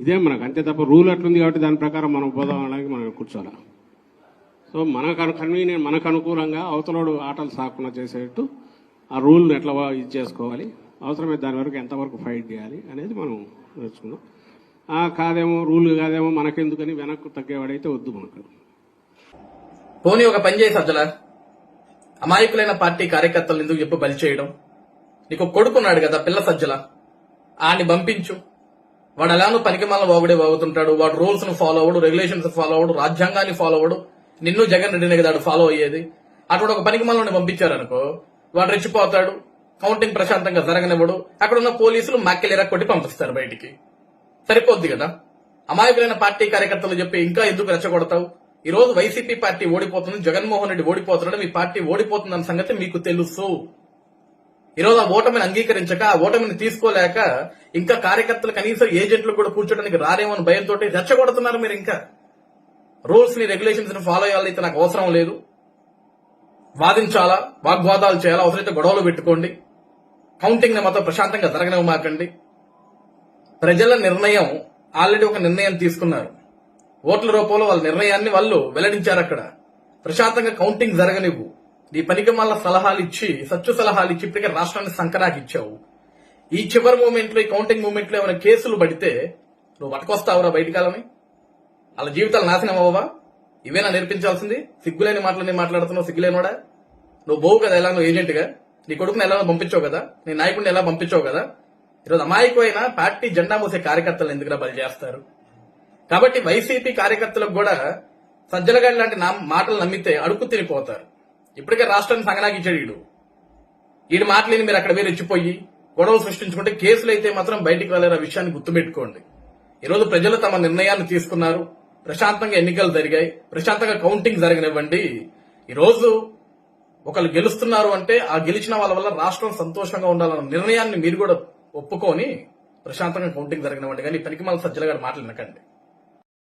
ఇదే మనకు అంతే తప్ప రూల్ అట్లుంది కాబట్టి దాని ప్రకారం మనం పోదాం అనడానికి మనం కూర్చోాలి సో మనకు కన్వీనియంట్ మనకు అనుకూలంగా అవతలోడు ఆటలు సాకుండా చేసేట్టు ఆ రూల్ని ఎట్లా ఇది చేసుకోవాలి అవసరమైతే దాని వరకు ఎంతవరకు ఫైట్ చేయాలి అనేది మనం నేర్చుకున్నాం ఆ, కాదేమో రూల్ కాదేమో మనకెందుకని వెనక్కు తగ్గేవాడైతే వద్దు మనకు. పోనీ ఒక పని చేయి సజ్జల. అమాయకులైన పార్టీ కార్యకర్తలు ఎందుకు చెప్పు బలి చేయడం? నీకు కొడుకున్నాడు కదా పిల్ల సజ్జల. ఆని పంపించు. వాడు ఎలానో పనికి మళ్ళీ వాగుడే వాగుతుంటాడు. వాడు రూల్స్ను ఫాలో అవడు రెగ్యులేషన్స్ ఫాలో అవడు రాజ్యాంగాన్ని ఫాలో అవడు నిన్ను జగన్ రెడ్డినే కదా ఫాలో అయ్యేది. అటువంటి ఒక పనికి మళ్ళీ పంపించారనుకో వాడు రెచ్చిపోతాడు కౌంటింగ్ ప్రశాంతంగా జరగనివ్వడు. అక్కడ ఉన్న పోలీసులు మక్కెలిరా కొట్టి పంపిస్తారు బయటికి. సరిపోద్ది కదా? అమాయకులైన పార్టీ కార్యకర్తలు చెప్పి ఇంకా ఎందుకు రెచ్చగొడతావు? ఈ రోజు వైసీపీ పార్టీ ఓడిపోతుంది జగన్మోహన్ రెడ్డి ఓడిపోతున్నాడు మీ పార్టీ ఓడిపోతుందన్న సంగతి మీకు తెలుసు. ఈరోజు ఆ ఓటమిని అంగీకరించక ఆ ఓటమిని తీసుకోలేక ఇంకా కార్యకర్తలు కనీసం ఏజెంట్లు కూడా కూర్చోడానికి రారేమో అని భయంతో రెచ్చగొడుతున్నారు మీరు ఇంకా. రూల్స్ని రెగ్యులేషన్స్ని ఫాలో చేయాలైతే నాకు అవసరం లేదు. వాదించాలా వాగ్వాదాలు చేయాలా అవసరమైతే గొడవలు పెట్టుకోండి. కౌంటింగ్ని మాత్రం ప్రశాంతంగా జరగనివ్వమాకండి. ప్రజల నిర్ణయం ఆల్రెడీ ఒక నిర్ణయం తీసుకున్నారు. ఓట్ల రూపంలో వాళ్ళ నిర్ణయాన్ని వాళ్ళు వెల్లడించారు అక్కడ ప్రశాంతంగా కౌంటింగ్ జరగనివ్వు. నీ పనికి మళ్ళీ సలహాలు ఇచ్చి సచ్చు సలహాలు ఇచ్చి ఇప్పటికే రాష్ట్రాన్ని సంకరాకి ఇచ్చావు ఈ చివరి మూమెంట్లో ఈ కౌంటింగ్ మూమెంట్లో ఏమైనా కేసులు పడితే నువ్వు పట్టుకొస్తావురా బయటికాలని? వాళ్ళ జీవితాలు నాశనం అవ్వవా? ఇవేనా నేర్పించాల్సింది? సిగ్గులేని మాటలని మాట్లాడుతున్నావు సిగ్గులేనివాడా? నువ్వు బోవు కదా ఎలా నువ్వు ఏజెంట్గా? నీ కొడుకుని ఎలా పంపించావు కదా? నీ నాయకుడిని ఎలా పంపించావు కదా? ఈరోజు అమాయకమైన పార్టీ జెండా మోసే కార్యకర్తలు ఎందుకు బలి చేస్తారు? కాబట్టి వైసీపీ కార్యకర్తలకు కూడా సజ్జలగాడి లాంటి నా మాటలు నమ్మితే అడుగు తిరిగిపోతారు ఇప్పటికే రాష్ట్రాన్ని సంగనాకించాడు వీడు. వీడి మాటలేని మీరు అక్కడ వేరు రెచ్చిపోయి గొడవలు సృష్టించుకుంటే కేసులు అయితే మాత్రం బయటికి వెళ్ళారు ఆ విషయాన్ని గుర్తుపెట్టుకోండి. ఈరోజు ప్రజలు తమ నిర్ణయాన్ని తీసుకున్నారు. ప్రశాంతంగా ఎన్నికలు జరిగాయి. ప్రశాంతంగా కౌంటింగ్ జరగనివ్వండి. ఈరోజు ఒకళ్ళు గెలుస్తున్నారు అంటే ఆ గెలిచిన వాళ్ళ వల్ల రాష్ట్రం సంతోషంగా ఉండాలన్న నిర్ణయాన్ని మీరు కూడా ఒప్పుకొని ప్రశాంతంగా కౌంటింగ్ జరగనివ్వండి. కానీ పనికి మళ్ళీ సజ్జల గారు మాటలు వినకండి.